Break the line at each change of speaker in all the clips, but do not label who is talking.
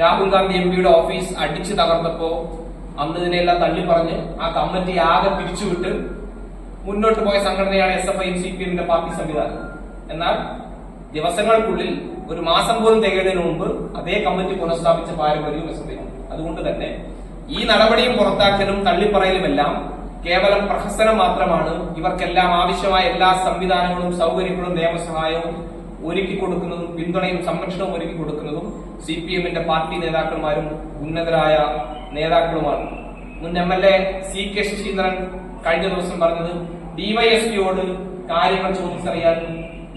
Rahul Gandhi M പിയുടെ office അടിച്ചു തകർന്നപ്പോ അന്ന് ഇതിനെല്ലാം തള്ളി പറഞ്ഞ് ആ കമ്മിറ്റി ആകെ പിരിച്ചുവിട്ട് മുന്നോട്ട് പോയ സംഘടനയാണ് S F I C P എമ്മിന്റെ പാർട്ടി സംവിധാനം. എന്നാൽ ദിവസങ്ങൾക്കുള്ളിൽ ഒരു മാസം പോലും തികയുന്നതിന് മുമ്പ് അതേ കമ്മിറ്റി പുനഃസ്ഥാപിച്ച പാരമ്പര്യവും എസ് എഫ് ഐ അതുകൊണ്ട് തന്നെ ഈ നടപടിയും പുറത്താക്കലും തള്ളിപ്പറയലുമെല്ലാം കേവലം പ്രഹസനം മാത്രമാണ്. ഇവർക്കെല്ലാം ആവശ്യമായ എല്ലാ സംവിധാനങ്ങളും സൗകര്യങ്ങളും നിയമസഹായവും ഒരുക്കി കൊടുക്കുന്നതും പിന്തുണയും സംരക്ഷണവും ഒരുക്കി കൊടുക്കുന്നതും സി പി എമ്മിന്റെ പാർട്ടി നേതാക്കന്മാരും ഉന്നതരായ നേതാക്കളുമാണ്. മുൻ M L A C K Saseendran കഴിഞ്ഞ ദിവസം പറഞ്ഞത് ഡിവൈഎസ്പിയോട് കാര്യങ്ങൾ ചോദിച്ചറിയാൻ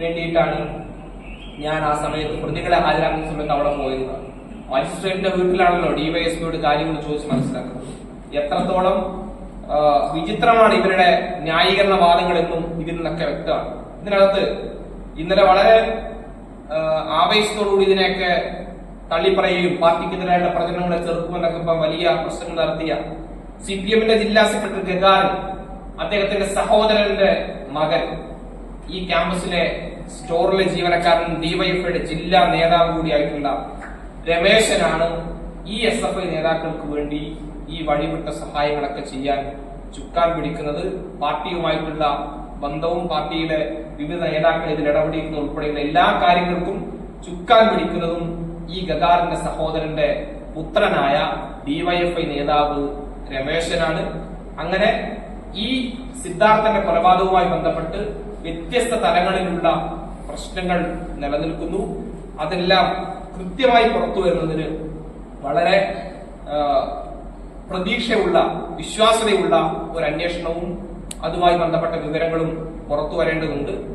വേണ്ടിയിട്ടാണ് ഞാൻ ആ സമയത്ത് പ്രതികളെ ഹാജരാക്കുന്ന സമയത്ത് അവിടെ പോയത്. മജിസ്ട്രേറ്റിന്റെ വീട്ടിലാണല്ലോ ഡിവൈഎസ്പിയോട് കാര്യങ്ങൾ ചോദിച്ച് മനസ്സിലാക്കുന്നത്. എത്രത്തോളം വിചിത്രമാണ് ഇവരുടെ ന്യായീകരണ വാദങ്ങളെന്നും ഇതിൽ നിന്നൊക്കെ വ്യക്തമാണ്. ഇതിനകത്ത് ഇന്നലെ വളരെ ആവേശത്തോടുകൂടി ഇതിനെയൊക്കെ തള്ളിപ്പറയുകയും പാർട്ടിക്കെതിരായുള്ള പ്രചരണങ്ങളെ ചെറുക്കുമെന്നൊക്കെ വലിയ പ്രശ്നങ്ങൾ നടത്തിയ സി പി എമ്മിന്റെ ജില്ലാ സെക്രട്ടറി ഗഗാരൻ അദ്ദേഹത്തിന്റെ സഹോദരന്റെ മകൻ ഈ ക്യാമ്പസിലെ സ്റ്റോറിലെ ജീവനക്കാരൻ ഡിവൈഎഫ്ഐയുടെ ജില്ലാ നേതാവ് കൂടിയായിട്ടുള്ള രമേശനാണ് ഈ എസ് എഫ് ഐ നേതാക്കൾക്ക് വേണ്ടി ഈ വഴിവിട്ട സഹായങ്ങളൊക്കെ ചെയ്യാൻ ചുക്കാൻ പിടിക്കുന്നത്. പാർട്ടിയുമായിട്ടുള്ള ബന്ധവും പാർട്ടിയിലെ വിവിധ നേതാക്കൾ ഇതിൽ ഇടപെടിക്കുന്നത് ഉൾപ്പെടെയുള്ള എല്ലാ കാര്യങ്ങൾക്കും ചുക്കാൻ പിടിക്കുന്നതും ഈ ഗതാറിന്റെ സഹോദരന്റെ പുത്രനായ ഡിവൈഎഫ്ഐ നേതാവ് രമേശനാണ്. അങ്ങനെ ഈ സിദ്ധാർത്ഥന്റെ കൊലപാതകവുമായി ബന്ധപ്പെട്ട് വ്യത്യസ്ത തലങ്ങളിലുള്ള പ്രശ്നങ്ങൾ നിലനിൽക്കുന്നു. അതെല്ലാം കൃത്യമായി പുറത്തു വരുന്നതിന് വളരെ പ്രതീക്ഷയുള്ള വിശ്വാസ്യതയുള്ള ഒരു അന്വേഷണവും അതുമായി ബന്ധപ്പെട്ട വിവരങ്ങളും പുറത്തു വരേണ്ടതുണ്ട്.